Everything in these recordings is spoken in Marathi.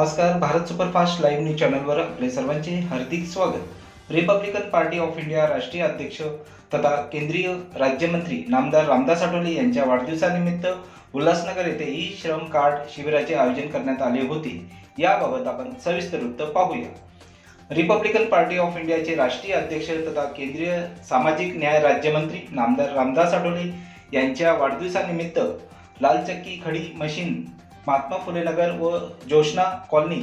नमस्कार भारत सुपरफास्ट लाईव्ह न्यूज चॅनलवर आपले सर्वांचे हार्दिक स्वागत. रिपब्लिकन पार्टी ऑफ इंडिया राष्ट्रीय अध्यक्ष तथा केंद्रीय राज्यमंत्री नामदार रामदास आठवले यांच्या वाढदिवसानिमित्त उल्हासनगर येथे ई श्रम कार्ड शिबिराचे आयोजन करण्यात आले होते. याबाबत आपण सविस्तर वृत्त पाहूया. रिपब्लिकन पार्टी ऑफ इंडियाचे राष्ट्रीय अध्यक्ष तथा केंद्रीय सामाजिक न्याय राज्यमंत्री नामदार रामदास आठवले यांच्या वाढदिवसानिमित्त लालचक्की खडी मशीन महात्मा फुले नगर व जोशना कॉलनी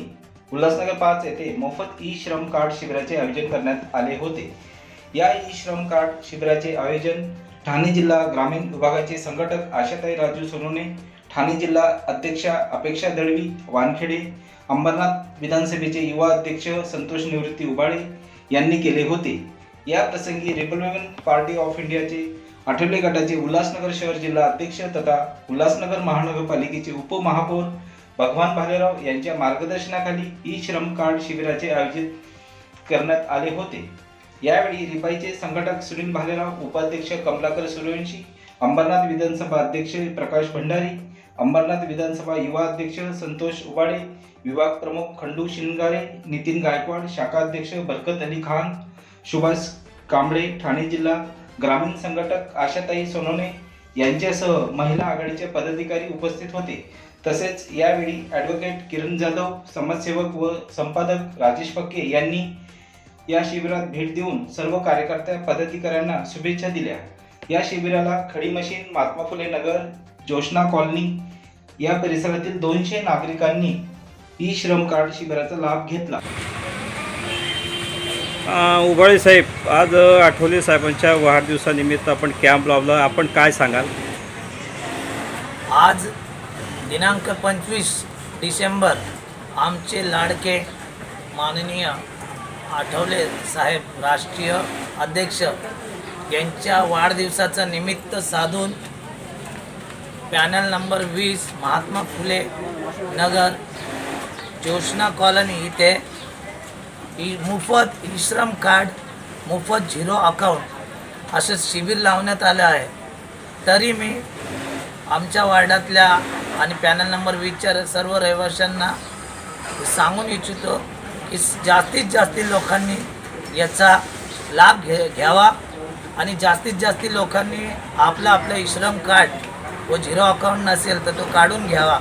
उल्हासनगर पाच येथे मोफत ई श्रम कार्ड शिबिराचे आयोजन करण्यात आले होते. या ई श्रम कार्ड शिबिराचे आयोजन ठाणे जिल्हा ग्रामीण विभागाचे संघटक आशाताई राजू सोनोने ठाणे जिल्हा अध्यक्षा अपेक्षा दळवी वानखेडे अंबरनाथ विधानसभेचे युवा अध्यक्ष संतोष निवृत्ती उबाळे यांनी केले होते. या प्रसंगी रिपब्लिकन पार्टी ऑफ इंडियाचे आठवले गटाचे उल्हासनगर शहर जिल्हा अध्यक्ष तथा उल्हासनगर महानगरपालिकेचे उपमहापौर भगवान भालेराव यांच्या मार्गदर्शनाखाली ई श्रम कार्ड शिबिराचे आयोजित करण्यात आले होते. यावेळी रिपाईचे संघटक सुनील भालेराव उपाध्यक्ष कमलाकर सूर्यवंशी अंबरनाथ विधानसभा अध्यक्ष प्रकाश भंडारी अंबरनाथ विधानसभा युवा अध्यक्ष संतोष उबाडे विभाग प्रमुख खंडू शिनगारे नितीन गायकवाड शाखा अध्यक्ष बरकत अली खान सुभाष कांबळे ठाणे जिल्हा ग्रामीण संघटक आशाताई सोनवणे यांच्यासह महिला आघाडीचे पदाधिकारी उपस्थित होते. तसेच यावेळी ॲडव्होकेट किरण जाधव समाजसेवक व संपादक राजेश पक्के यांनी या शिबिरात भेट देऊन सर्व कार्यकर्त्या पदाधिकाऱ्यांना शुभेच्छा दिल्या. या शिबिराला खडी मशीन महात्मा फुले नगर जोशना कॉलनी या परिसरातील दोनशे नागरिकांनी ई श्रम कार्ड शिबिराचा लाभ घेतला. उबाळे साहेब आज आठवले साहेबांच्या वाढदिवसानिमित्त आपण कॅम्प लावला. आपण काय सांगाल? आज दिनांक पंचवीस डिसेंबर आमचे लाडके माननीय आठवले साहेब राष्ट्रीय अध्यक्ष यांच्या वाढदिवसाचं निमित्त साधून पॅनल नंबर वीस महात्मा फुले नगर जोशना कॉलनी इथे ई मोफत ई श्रम कार्ड मोफत झिरो अकाउंट असं शिबिर लावण्यात आलं आहे. तरी मी आमच्या वार्डातल्या आणि पॅनल नंबर वीसच्या सर्व रहिवाशांना सांगून इच्छितो की जास्तीत जास्त लोकांनी याचा लाभ घे घ्यावा आणि जास्तीत जास्त लोकांनी आपलं आपलं इश्रम कार्ड व झिरो अकाउंट नसेल तर तो काढून घ्यावा.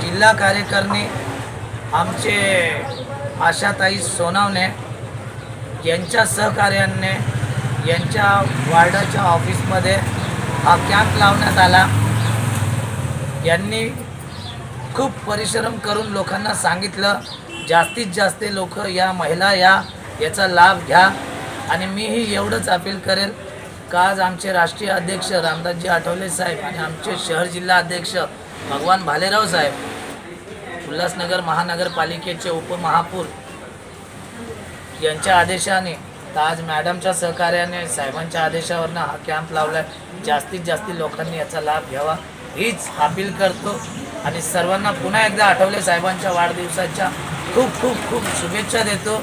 जिल्हा कार्यकारिणी आमचे आशाताई सोनावणे यांच्या सहकार्याने यांच्या वार्डाच्या ऑफिसमध्ये हा कॅम्प लावण्यात आला. यांनी खूप परिश्रम करून लोकांना सांगितलं जास्तीत जास्त लोक या महिला या याचा लाभ घ्या आणि मीही एवढंच अपील करेल का आज आमचे राष्ट्रीय अध्यक्ष रामदासजी आठवले साहेब आणि आमचे शहर जिल्हा अध्यक्ष भगवान भालेराव साहेब उल्हासनगर महानगरपालिकेचे उपमहापौर यांच्या आदेशाने आज मॅडमच्या सहकार्याने साहेबांच्या आदेशावरनं हा कॅम्प लावला आहे जास्तीत जास्त लोकांनी याचा लाभ घ्यावा. हीच अपील करतो आणि सर्वांना पुन्हा एकदा आठवले साहेबांच्या वाढदिवसाच्या खूप खूप खूप शुभेच्छा देतो.